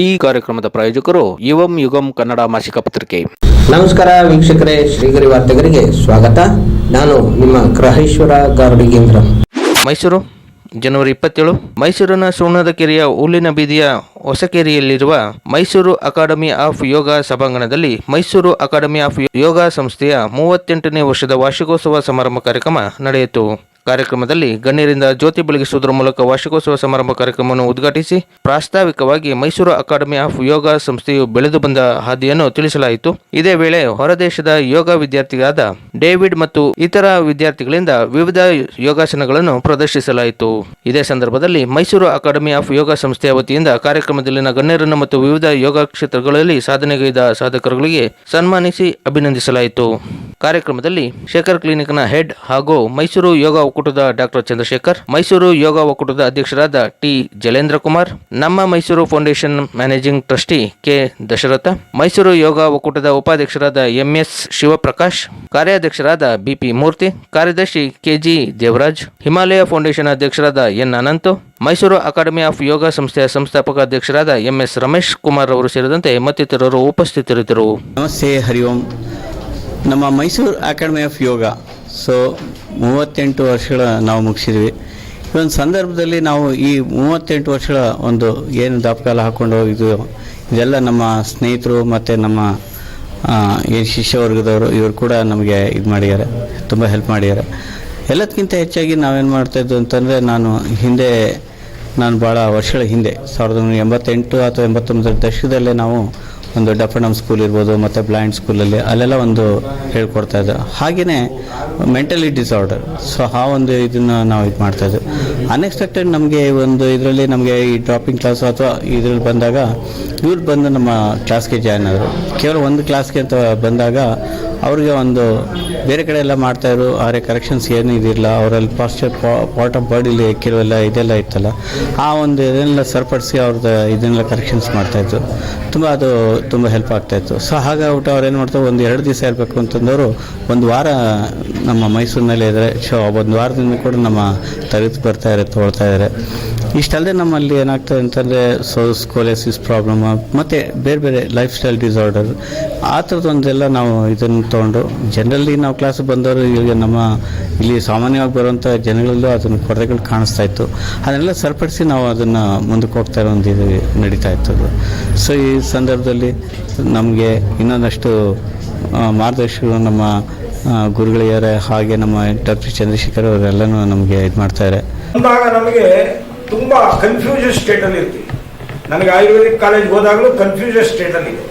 ಈ ಕಾರ್ಯಕ್ರಮದ ಪ್ರಾಯೋಜಕರು ಯುವಂ ಯುಗಂ ಕನ್ನಡ ಮಾಸಿಕ ಪತ್ರಿಕೆ. ನಮಸ್ಕಾರ ವೀಕ್ಷಕರೇ ಶ್ರೀಗರಿ ವಾರ್ತೆಗರಿಗೆ ಸ್ವಾಗತ. ನಾನು ನಿಮ್ಮ ಗ್ರಹೇಶ್ವರ ಗಾರ್ಡಿಗೇಂದ್ರ ಮೈಸೂರು ಜನವರಿ ಇಪ್ಪತ್ತೇಳು. ಮೈಸೂರಿನ ಸುವರ್ಣದ ಕೆರೆಯ ಹುಲ್ಲಿನ ಬೀದಿಯ ಹೊಸಕೆರೆಯಲ್ಲಿರುವ ಮೈಸೂರು ಅಕಾಡೆಮಿ ಆಫ್ ಯೋಗ ಸಭಾಂಗಣದಲ್ಲಿ ಮೈಸೂರು ಅಕಾಡೆಮಿ ಆಫ್ ಯೋಗ ಸಂಸ್ಥೆಯ ಮೂವತ್ತೆಂಟನೇ ವರ್ಷದ ವಾರ್ಷಿಕೋತ್ಸವ ಸಮಾರಂಭ ಕಾರ್ಯಕ್ರಮ ನಡೆಯಿತು. ಕಾರ್ಯಕ್ರಮದಲ್ಲಿ ಗಣ್ಯರಿಂದ ಜ್ಯೋತಿ ಬೆಳಗಿಸುವುದರ ಮೂಲಕ ವಾರ್ಷಿಕೋತ್ಸವ ಸಮಾರಂಭ ಕಾರ್ಯಕ್ರಮವನ್ನು ಉದ್ಘಾಟಿಸಿ ಪ್ರಾಸ್ತಾವಿಕವಾಗಿ ಮೈಸೂರು ಅಕಾಡೆಮಿ ಆಫ್ ಯೋಗ ಸಂಸ್ಥೆಯು ಬೆಳೆದು ಬಂದ ಹಾದಿಯನ್ನು ತಿಳಿಸಲಾಯಿತು. ಇದೇ ವೇಳೆ ಹೊರದೇಶದ ಯೋಗ ವಿದ್ಯಾರ್ಥಿಗಳಾದ ಡೇವಿಡ್ ಮತ್ತು ಇತರ ವಿದ್ಯಾರ್ಥಿಗಳಿಂದ ವಿವಿಧ ಯೋಗಾಸನಗಳನ್ನು ಪ್ರದರ್ಶಿಸಲಾಯಿತು. ಇದೇ ಸಂದರ್ಭದಲ್ಲಿ ಮೈಸೂರು ಅಕಾಡೆಮಿ ಆಫ್ ಯೋಗ ಸಂಸ್ಥೆಯ ವತಿಯಿಂದ ಕಾರ್ಯಕ್ರಮದಲ್ಲಿನ ಗಣ್ಯರನ್ನು ಮತ್ತು ವಿವಿಧ ಯೋಗ ಕ್ಷೇತ್ರಗಳಲ್ಲಿ ಸಾಧನೆಗೈದ ಸಾಧಕರುಗಳಿಗೆ ಸನ್ಮಾನಿಸಿ ಅಭಿನಂದಿಸಲಾಯಿತು. ಕಾರ್ಯಕ್ರಮದಲ್ಲಿ ಶೇಖರ್ ಕ್ಲಿನಿಕ್ನ ಹೆಡ್ ಹಾಗೂ ಮೈಸೂರು ಯೋಗ ಒಕ್ಕೂಟದ ಡಾಕ್ಟರ್ ಚಂದ್ರಶೇಖರ್, ಮೈಸೂರು ಯೋಗ ಒಕ್ಕೂಟದ ಅಧ್ಯಕ್ಷರಾದ ಟಿ ಜಲೇಂದ್ರ ಕುಮಾರ್ ನಮ್ಮ Mysuru foundation managing trustee K Dasharatha, Mysuru Yoga ಒಕ್ಕೂಟದ ಉಪಾಧ್ಯಕ್ಷರಾದ ಎಂಎಸ್ ಶಿವಪ್ರಕಾಶ್, ಕಾರ್ಯಾಧ್ಯಕ್ಷರಾದ ಬಿಪಿ ಮೂರ್ತಿ, ಕಾರ್ಯದರ್ಶಿ ಕೆಜಿ ದೇವರಾಜ್, ಹಿಮಾಲಯ ಫೌಂಡೇಶನ್ ಅಧ್ಯಕ್ಷರಾದ N Ananthu, Mysuru academy of Yoga ಸಂಸ್ಥೆಯ ಸಂಸ್ಥಾಪಕ ಅಧ್ಯಕ್ಷರಾದ ಎಂಎಸ್ ರಮೇಶ್ ಕುಮಾರ್ ಅವರು ಸೇರಿದಂತೆ ಮತ್ತಿತರರು ಉಪಸ್ಥಿತರಿದ್ದರು. ನಮಸ್ತೆ, ಹರಿ ಓಂ. ನಮ್ಮ Mysuru academy of Yoga so ಮೂವತ್ತೆಂಟು ವರ್ಷಗಳ ನಾವು ಮುಗಿಸಿದ್ವಿ. ಈ ಒಂದು ಸಂದರ್ಭದಲ್ಲಿ ನಾವು ಈ ಮೂವತ್ತೆಂಟು ವರ್ಷಗಳ ಒಂದು ಏನು ದಾಪಕಾಲ ಹಾಕ್ಕೊಂಡು ಹೋಗಿದ್ವಿ, ಇದೆಲ್ಲ ನಮ್ಮ ಸ್ನೇಹಿತರು ಮತ್ತು ನಮ್ಮ ಏನು ಶಿಷ್ಯವರ್ಗದವರು ಇವರು ಕೂಡ ನಮಗೆ ಇದು ಮಾಡಿದ್ದಾರೆ, ತುಂಬ ಹೆಲ್ಪ್ ಮಾಡಿದ್ದಾರೆ. ಎಲ್ಲದಕ್ಕಿಂತ ಹೆಚ್ಚಾಗಿ ನಾವೇನು ಮಾಡ್ತಾಯಿದ್ದು ಅಂತಂದರೆ ನಾನು ಹಿಂದೆ, ನಾನು ಭಾಳ ವರ್ಷಗಳ ಹಿಂದೆ, ಸಾವಿರದ ಒಂಬೈನೂರ ಎಂಬತ್ತೆಂಟು ಅಥವಾ ಎಂಬತ್ತೊಂಬತ್ತರ ದಶಕದಲ್ಲೇ ನಾವು ಒಂದು ಡಫನಮ್ ಸ್ಕೂಲ್ ಇರ್ಬೋದು, ಮತ್ತು ಬ್ಲೈಂಡ್ ಸ್ಕೂಲಲ್ಲಿ ಅಲ್ಲೆಲ್ಲ ಒಂದು ಹೇಳ್ಕೊಡ್ತಾ ಇದ್ದೆ ಹಾಗೆಯೇ ಮೆಂಟಲಿ ಡಿಸಾರ್ಡರ್ ಸೊ ಆ ಒಂದು ಇದನ್ನು ನಾವು ಇದು ಮಾಡ್ತಾ ಮಾಡ್ತಾಯಿದ್ವಿ ಅನ್ಎಕ್ಸ್ಪೆಕ್ಟೆಡ್ ನಮಗೆ ಒಂದು ಇದರಲ್ಲಿ ನಮಗೆ ಈ ಡ್ರಾಪಿಂಗ್ ಕ್ಲಾಸ್ ಅಥವಾ ಇದರಲ್ಲಿ ಬಂದಾಗ, ಇವ್ರು ಬಂದು ನಮ್ಮ ಕ್ಲಾಸ್ಗೆ ಜಾಯ್ನ್ ಆದರು. ಕೇವಲ ಒಂದು ಕ್ಲಾಸ್ಗೆ ಅಂತ ಬಂದಾಗ ಅವ್ರಿಗೆ ಒಂದು ಬೇರೆ ಕಡೆ ಎಲ್ಲ ಮಾಡ್ತಾಯಿದ್ರು ಆದರೆ ಕರೆಕ್ಷನ್ಸ್ ಏನು ಇದಿಲ್ಲ ಅವರಲ್ಲಿ ಪಾಸ್ಚರ್ ಪಾರ್ಟ್ ಆಫ್ ಬಾಡಿಲಿ ಕೆಲವೆಲ್ಲ ಇದೆಲ್ಲ ಇತ್ತಲ್ಲ. ಆ ಒಂದು ಇದನ್ನೆಲ್ಲ ಸರಿಪಡಿಸಿ ಅವ್ರದ್ದು ಇದನ್ನೆಲ್ಲ ಕರೆಕ್ಷನ್ಸ್ ಮಾಡ್ತಾಯಿತ್ತು ತುಂಬ ಅದು ತುಂಬ ಹೆಲ್ಪ್ ಆಗ್ತಾಯಿತ್ತು ಸೊ ಹಾಗಾಗ್ಬಿಟ್ಟು ಅವ್ರು ಏನು ಮಾಡ್ತಾರೆ, ಒಂದು ಎರಡು ದಿವಸ ಇರಬೇಕು ಅಂತಂದವರು ಒಂದು ವಾರ ನಮ್ಮ ಮೈಸೂರಿನಲ್ಲಿ ಇದ್ದಾರೆ ಸೊ ಒಂದು ವಾರದಿಂದ ಕೂಡ ನಮ್ಮ ತರಗತಿ ಬರ್ತಾ ಇದ್ದಾರೆ ಇದ್ದಾರೆ ಇಷ್ಟಲ್ಲದೆ ನಮ್ಮಲ್ಲಿ ಏನಾಗ್ತದೆ ಅಂತಂದರೆ ಸೊ ಸ್ಕೋಲೆಸಿಸ್ ಪ್ರಾಬ್ಲಮ್, ಮತ್ತು ಬೇರೆ ಬೇರೆ ಲೈಫ್ ಸ್ಟೈಲ್ ಡಿಸಾರ್ಡರ್, ಆ ಥರದೊಂದೆಲ್ಲ ನಾವು ಇದನ್ನು ತೊಗೊಂಡು, ಜನರಲ್ಲಿ ನಾವು ಕ್ಲಾಸ್ ಬಂದವರು ಈಗ ನಮ್ಮ, ಇಲ್ಲಿ ಸಾಮಾನ್ಯವಾಗಿ ಬರುವಂಥ ಜನಗಳಲ್ಲೂ ಅದನ್ನು ಕೊರತೆಗಳು ಕಾಣಿಸ್ತಾ ಇತ್ತು. ಅದನ್ನೆಲ್ಲ ಸರಿಪಡಿಸಿ ನಾವು ಅದನ್ನು ಮುಂದಕ್ಕೆ ಹೋಗ್ತಾ ಇರೋ ಒಂದು ಇದು ನಡೀತಾ ಇತ್ತು ಸೊ ಈ ಸಂದರ್ಭದಲ್ಲಿ ನಮಗೆ ಇನ್ನೊಂದಷ್ಟು ಮಾರ್ಗದರ್ಶಕರು ನಮ್ಮ ಗುರುಗಳಿಯರೇ ಹಾಗೆ ನಮ್ಮ ಡಾಕ್ಟರ್ ಚಂದ್ರಶೇಖರ್ ಅವರೆಲ್ಲನೂ ನಮಗೆ ಇದು ಮಾಡ್ತಾರೆ ನಮಗೆ ತುಂಬ ಕನ್ಫ್ಯೂಷನ್ ಸ್ಟೇಟಲ್ಲಿ ಇರ್ತೀವಿ. ನನಗೆ ಆಯುರ್ವೇದಿಕ್ ಕಾಲೇಜ್ಗೆ ಹೋದಾಗಲೂ ಕನ್ಫ್ಯೂಷನ್ ಸ್ಟೇಟಲ್ಲಿ ಇದೆ.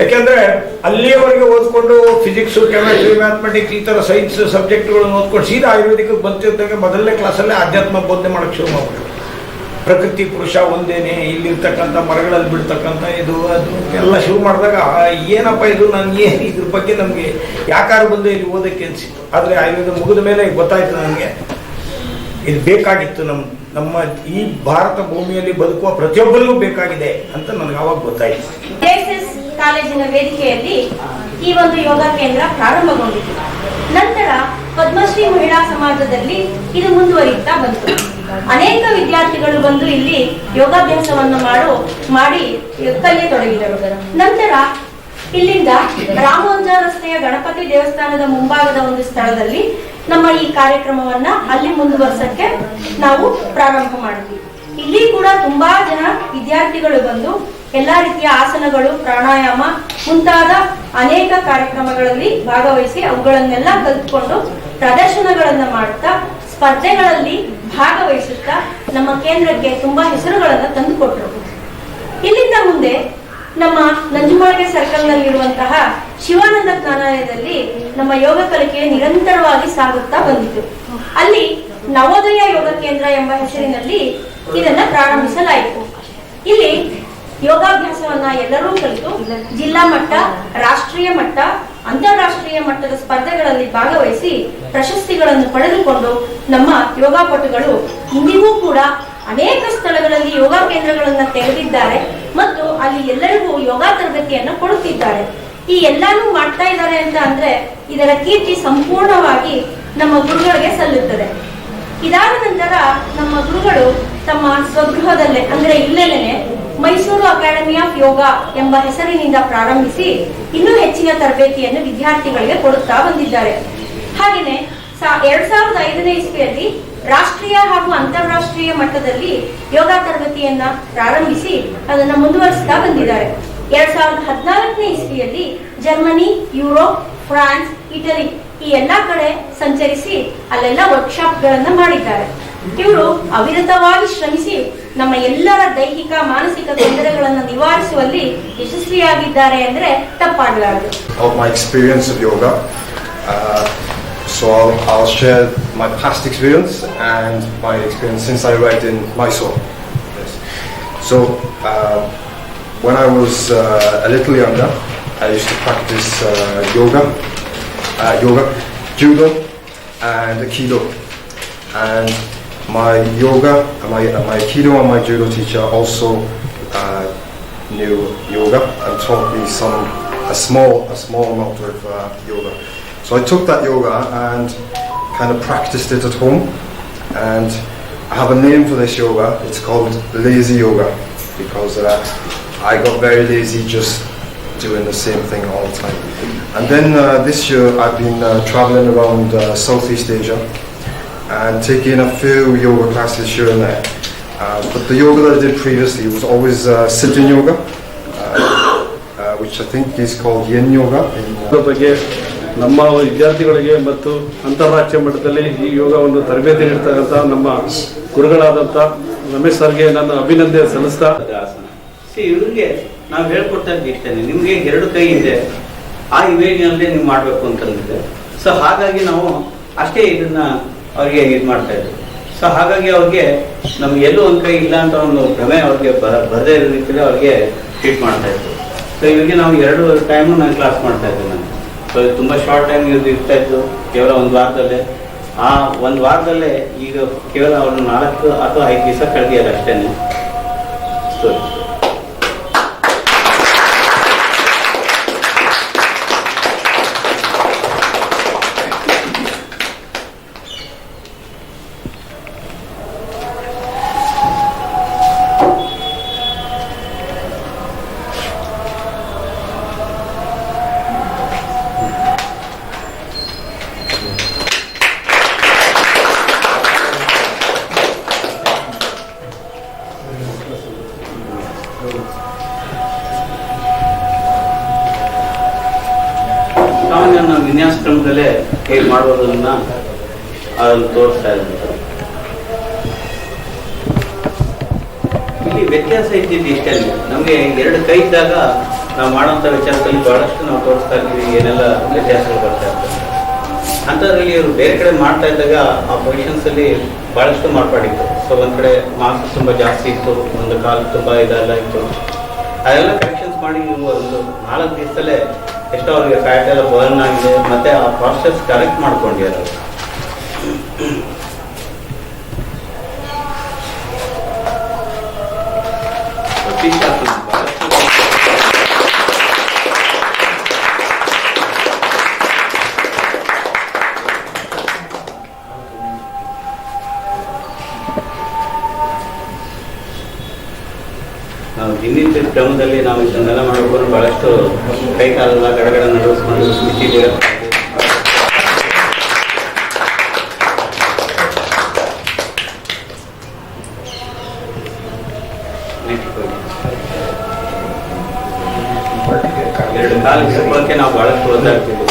ಯಾಕೆಂದ್ರೆ ಅಲ್ಲಿಯವರೆಗೆ ಓದ್ಕೊಂಡು ಫಿಸಿಕ್ಸು ಕೆಮಿಸ್ಟ್ರಿ ಮ್ಯಾಥಮೆಟಿಕ್ಸ್ ಈ ಥರ ಸೈನ್ಸ್ ಸಬ್ಜೆಕ್ಟ್ಗಳನ್ನು ಓದ್ಕೊಂಡು ಸೀದಾ ಆಯುರ್ವೇದಿಕ್ ಬಂತಿದ್ದಾಗ ಮೊದಲನೇ ಕ್ಲಾಸಲ್ಲೇ ಆಧ್ಯಾತ್ಮ ಬೋಧನೆ ಮಾಡೋಕ್ಕೆ ಶುರು ಮಾಡ್ಬಿಟ್ಟು ಪ್ರಕೃತಿ, ಪುರುಷ ಒಂದೇನೆ, ಇಲ್ಲಿರ್ತಕ್ಕಂಥ ಮರಗಳಲ್ಲಿ ಬಿಡ್ತಕ್ಕಂಥ ಇದು, ಅದು ಎಲ್ಲ ಶುರು ಮಾಡಿದಾಗ ಏನಪ್ಪ ಇದು? ನನಗೆ ಇದ್ರ ಬಗ್ಗೆ ನಮಗೆ ಯಾಕಾರು ಬಂದು ಇಲ್ಲಿ ಓದಕ್ಕೆ ಅನಿಸಿತ್ತು? ಆದರೆ ಆಯುರ್ವೇದ ಮುಗಿದ ಮೇಲೆ ಗೊತ್ತಾಯ್ತು ನನಗೆ. ಇದು ಬೇಕಾಗಿತ್ತು ನಮ್ಮ ನಮ್ಮ ಈ ಭಾರತ ಭೂಮಿಯಲ್ಲಿ ಬದುಕುವ ಪ್ರತಿಯೊಬ್ಬರಿಗೂ ಬೇಕಾಗಿದೆ ಅಂತ ನನಗೆ ಅವಾಗ ಗೊತ್ತಾಯಿತು. ಕಾಲೇಜಿನ ವೇದಿಕೆಯಲ್ಲಿ ಈ ಒಂದು ಯೋಗ ಕೇಂದ್ರ ಪ್ರಾರಂಭಗೊಂಡಿತು. ನಂತರ ಪದ್ಮಶ್ರೀ ಮಹಿಳಾ ಸಮಾಜದಲ್ಲಿ ಇದು ಮುಂದುವರಿಯುತ್ತಾ ಬಂತು. ಅನೇಕ ವಿದ್ಯಾರ್ಥಿಗಳು ಬಂದು ಇಲ್ಲಿ ಯೋಗಾಭ್ಯಾಸವನ್ನು ಮಾಡು, ಮಾಡಿ ಕಲಿಯತೊಡಗಿದರು ನಂತರ ಇಲ್ಲಿಂದ ರಾಮೋಂಜ ರಸ್ತೆಯ ಗಣಪತಿ ದೇವಸ್ಥಾನದ ಮುಂಭಾಗದ ಒಂದು ಸ್ಥಳದಲ್ಲಿ ನಮ್ಮ ಈ ಕಾರ್ಯಕ್ರಮವನ್ನ ಅಲ್ಲಿ ಮುಂದುವರ್ಸಕ್ಕೆ ನಾವು ಪ್ರಾರಂಭ ಮಾಡಿದ್ವಿ. ಇಲ್ಲಿ ಕೂಡ ತುಂಬಾ ಜನ ವಿದ್ಯಾರ್ಥಿಗಳು ಬಂದು ಎಲ್ಲಾ ರೀತಿಯ ಆಸನಗಳು, ಪ್ರಾಣಾಯಾಮ ಮುಂತಾದ ಅನೇಕ ಕಾರ್ಯಕ್ರಮಗಳಲ್ಲಿ ಭಾಗವಹಿಸಿ ಅವುಗಳನ್ನೆಲ್ಲ ಕಲ್ತ್ಕೊಂಡು ಪ್ರದರ್ಶನಗಳನ್ನ ಮಾಡ್ತಾ ಸ್ಪರ್ಧೆಗಳಲ್ಲಿ ಭಾಗವಹಿಸುತ್ತಾ ನಮ್ಮ ಕೇಂದ್ರಕ್ಕೆ ತುಂಬಾ ಹೆಸರುಗಳನ್ನ ತಂದುಕೊಟ್ಟರು ಇಲ್ಲಿಂದ ಮುಂದೆ ನಮ್ಮ ನಂಜುಮಾಳ್ಗೆ ಸರ್ಕಲ್ ನಲ್ಲಿರುವಂತಹ ಶಿವಾನಂದ ಜ್ಞಾನಾಲಯದಲ್ಲಿ ನಮ್ಮ ಯೋಗ ಕಲಿಕೆ ನಿರಂತರವಾಗಿ ಸಾಗುತ್ತಾ ಬಂದಿತು. ಅಲ್ಲಿ ನವೋದಯ ಯೋಗ ಕೇಂದ್ರ ಎಂಬ ಹೆಸರಿನಲ್ಲಿ ಇದನ್ನ ಪ್ರಾರಂಭಿಸಲಾಯಿತು. ಇಲ್ಲಿ ಯೋಗಾಭ್ಯಾಸವನ್ನ ಎಲ್ಲರೂ ಕಲಿತು ಜಿಲ್ಲಾ ಮಟ್ಟ, ರಾಷ್ಟ್ರೀಯ ಮಟ್ಟ, ಅಂತಾರಾಷ್ಟ್ರೀಯ ಮಟ್ಟದ ಸ್ಪರ್ಧೆಗಳಲ್ಲಿ ಭಾಗವಹಿಸಿ ಪ್ರಶಸ್ತಿಗಳನ್ನು ಪಡೆದುಕೊಂಡು ನಮ್ಮ ಯೋಗಾಪಟುಗಳು ಇಂದಿಗೂ ಕೂಡ ಅನೇಕ ಸ್ಥಳಗಳಲ್ಲಿ ಯೋಗ ಕೇಂದ್ರಗಳನ್ನ ತೆರೆದಿದ್ದಾರೆ ಮತ್ತು ಅಲ್ಲಿ ಎಲ್ಲರಿಗೂ ಯೋಗ ತರಬೇತಿಯನ್ನು ಕೊಡುತ್ತಿದ್ದಾರೆ. ಈ ಎಲ್ಲಾನು ಮಾಡ್ತಾ ಇದ್ದಾರೆ ಅಂತ ಅಂದ್ರೆ ಇದರ ಕೀರ್ತಿ ಸಂಪೂರ್ಣವಾಗಿ ನಮ್ಮ ಗುರುಗಳಿಗೆ ಸಲ್ಲುತ್ತದೆ. ಇದಾದ ನಂತರ ನಮ್ಮ ಗುರುಗಳು ತಮ್ಮ ಸ್ವಗೃಹದಲ್ಲೇ, ಅಂದ್ರೆ ಇಲ್ಲೇನೆ ಮೈಸೂರು ಅಕಾಡೆಮಿ ಆಫ್ ಯೋಗ ಎಂಬ ಹೆಸರಿನಿಂದ ಪ್ರಾರಂಭಿಸಿ ಇನ್ನೂ ಹೆಚ್ಚಿನ ತರಬೇತಿಯನ್ನು ವಿದ್ಯಾರ್ಥಿಗಳಿಗೆ ಕೊಡುತ್ತಾ ಬಂದಿದ್ದಾರೆ. ಹಾಗೆಯೇ ಎರಡ್ ಸಾವಿರದ ಐದನೇ ಇಸ್ವಿಯಲ್ಲಿ ರಾಷ್ಟ್ರೀಯ ಹಾಗೂ ಅಂತಾರಾಷ್ಟ್ರೀಯ ಮಟ್ಟದಲ್ಲಿ ಯೋಗ ತರಬೇತಿಯನ್ನ ಪ್ರಾರಂಭಿಸಿ ಅದನ್ನು ಮುಂದುವರಿಸ್ತಾ ಬಂದಿದ್ದಾರೆ. ಎರಡ್ ಸಾವಿರದ ಹದಿನಾಲ್ಕನೇ ಇಸ್ವಿಯಲ್ಲಿ ಜರ್ಮನಿ ಯುರೋಪ್ ಫ್ರಾನ್ಸ್ ಇಟಲಿ ಈ ಎಲ್ಲಾ ಕಡೆ ಸಂಚರಿಸಿ ಅಲ್ಲೆಲ್ಲ ವರ್ಕ್ಶಾಪ್ ಗಳನ್ನ ಮಾಡಿದ್ದಾರೆ ಇವರು ಅವಿರತವಾಗಿ ಶ್ರಮಿಸಿ ನಮ್ಮ ಎಲ್ಲರ ದೈಹಿಕ ಮಾನಸಿಕ ತೊಂದರೆಗಳನ್ನು ನಿವಾರಿಸುವಲ್ಲಿ ಯಶಸ್ವಿಯಾಗಿದ್ದಾರೆ ಅಂದ್ರೆ ತಪ್ಪಾಗಲಾರದು of my experience yoga. Uh, so I'll, I'll share my past experience and my experience since I arrived in Mysore. Yes. So uh, when I was uh, a little younger, I used to practice uh, yoga, uh, yoga, judo, and aikido. And my yoga, my my aikido and my judo teacher also uh, knew yoga and taught me some a small a small amount of uh, yoga. So I took that yoga and kind of practiced it at home. And I have a name for this yoga. It's called lazy yoga because uh, I got very lazy just doing the same thing all the time. And then uh, this year I've been uh, traveling around uh, Southeast Asia and taking a few yoga classes here and there. Uh, but the yoga that I did previously was always uh, sitting yoga, uh, uh, which I think is called yin yoga. Uh, ಬಗ್ಗೆ ನಮ್ಮ ವಿದ್ಯಾರ್ಥಿಗಳಿಗೆ ಮತ್ತು ಅಂತಾರಾಷ್ಟ್ರೀಯ ಮಟ್ಟದಲ್ಲಿ ಈ ಯೋಗವನ್ನು ತರಬೇತಿ ನೀಡ್ತಕ್ಕಂಥ ನಮ್ಮ ಗುರುಗಳಾದಂಥ ರಮೇಶ್ ಸರ್ಗೆ ನಾನು ಅಭಿನಂದನೆ ಸಲ್ಲಿಸ್ತಾ ಇವ್ರಿಗೆ ನಾವು ಹೇಳ್ಕೊಡ್ತಾ ಇರ್ತೇನೆ. ನಿಮ್ಗೆ ಎರಡು ಕೈ ಇದೆ. ಆ ಇಮೇಜ್ನಲ್ಲೇ ನೀವು ಮಾಡಬೇಕು ಅಂತಂದಿದೆ ಸೊ ಹಾಗಾಗಿ ನಾವು ಅಷ್ಟೇ ಇದನ್ನ ಅವ್ರಿಗೆ ಇದು ಮಾಡ್ತಾ ಇದ್ವಿ ಸೊ ಹಾಗಾಗಿ ಅವ್ರಿಗೆ ನಮ್ಗೆ ಎಲ್ಲೂ ಒಂದು ಕೈ ಇಲ್ಲ ಅಂತ ಒಂದು ಭ್ರಮೆ ಅವ್ರಿಗೆ ಬರದೇ ಇರೋ ರೀತಿಯಲ್ಲಿ ಅವ್ರಿಗೆ ಟ್ರೀಟ್ ಮಾಡ್ತಾ ಇದ್ವಿ ಸೊ ಇವ್ರಿಗೆ ನಾವು ಎರಡು ಟೈಮು ನಾನು ಕ್ಲಾಸ್ ಮಾಡ್ತಾ ಇದ್ದೆ ನಾನು. ಸೊ ತುಂಬ ಶಾರ್ಟ್ ಟೈಮ್ ಇವ್ರದ್ದು ಇರ್ತಾ ಇತ್ತು, ಕೇವಲ ಒಂದು ವಾರದಲ್ಲೇ. ಆ ಒಂದು ವಾರದಲ್ಲೇ ಈಗ ಕೇವಲ ಅವ್ರು ನಾಲ್ಕು ಅಥವಾ ಐದು ದಿವಸ ಕಳೆದಿಯಲ್ಲ ಅಷ್ಟೇನೆ. ಸೊ ಹೇಗೆ ಮಾಡೋದನ್ನ ಅದನ್ನು ತೋರಿಸ್ತಾ ಇದ್ದರು. ಇಲ್ಲಿ ವ್ಯತ್ಯಾಸ ಇದ್ದಿದ್ದು ಇಷ್ಟಲ್ಲಿ ನಮಗೆ ಎರಡು ಕೈ ಇದ್ದಾಗ ನಾವು ಮಾಡೋಂಥ ವಿಚಾರದಲ್ಲಿ ಬಹಳಷ್ಟು ನಾವು ತೋರಿಸ್ತಾ ಇದ್ದೀವಿ, ಏನೆಲ್ಲ ವ್ಯತ್ಯಾಸಗಳು ಬರ್ತಾ ಇರ್ತದೆ ಅಂಥದ್ರಲ್ಲಿ ಇವರು ಬೇರೆ ಕಡೆ ಮಾಡ್ತಾ ಇದ್ದಾಗ ಆ ಪೊಸಿಷನ್ಸ್ ಅಲ್ಲಿ ಬಹಳಷ್ಟು ಮಾರ್ಪಾಡಿತ್ತು ಸೊ ಒಂದ್ ಕಡೆ ಮಾರ್ಕ್ಸ್ ತುಂಬಾ ಜಾಸ್ತಿ ಇತ್ತು, ಒಂದು ಕಾಲು ತುಂಬಾ ಇದೆಲ್ಲ ಇತ್ತು. ಅದೆಲ್ಲ ಕರೆಕ್ಷನ್ಸ್ ಮಾಡಿ ನೀವು ಒಂದು ನಾಲ್ಕು ದಿವಸದಲ್ಲೇ ಎಷ್ಟೋ ಅವರಿಗೆ ಫ್ಯಾಟ್ ಎಲ್ಲ ಬರ್ನ್ ಆಗಿದೆ ಮತ್ತೆ ಆ ಪ್ರಾಸೆಸ್ ಕರೆಕ್ಟ್ ಮಾಡ್ಕೊಂಡಿದ್ದಾರೆ. ದಿನನಿತ್ಯ ಕ್ರಮದಲ್ಲಿ ನಾವು ಇದನ್ನೆಲ್ಲ ಮಾಡಬೇಕು ಬಹಳಷ್ಟು ಕೈ ಕಾಲದ ಗಡಗಡ ನಡೆಸ್ಕೊಂಡು ಸ್ಥಿತಿಗೆ ಎರಡು ಕಾಲು ಹಿಡ್ಕೊಳ್ಳೋಕೆ ನಾವು ಬಹಳಷ್ಟು ಒದ್ದಾಡ್ತಿದ್ವಿ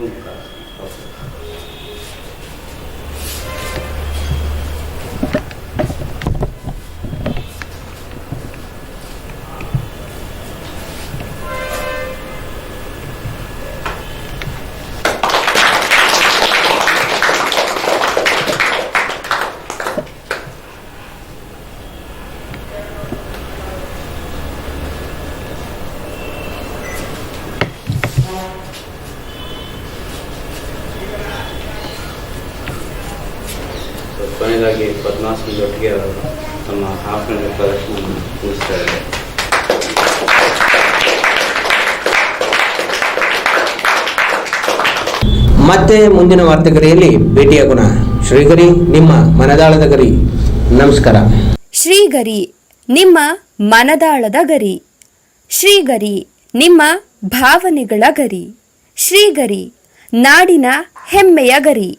nunca. ಒಟ್ಟಿಗೆ ಅವರು ತಮ್ಮ ಆಭರಣದ ಪ್ರದರ್ಶನ ಮುಗಿಸ್ತಾ ಇದ್ದಾರೆ ಮತ್ತೆ ಮುಂದಿನ ವಾರ್ತೆಗರಿಯಲ್ಲಿ ಭೇಟಿಯಾಗೋಣ ಶ್ರೀಗರಿ ನಿಮ್ಮ ಮನದಾಳದ ಗರಿ. ನಮಸ್ಕಾರ. ಶ್ರೀಗರಿ ನಿಮ್ಮ ಮನದಾಳದ ಗರಿ. ಶ್ರೀಗರಿ ನಿಮ್ಮ ಭಾವನೆಗಳ ಗರಿ. ಶ್ರೀಗರಿ ನಾಡಿನ ಹೆಮ್ಮೆಯ ಗರಿ.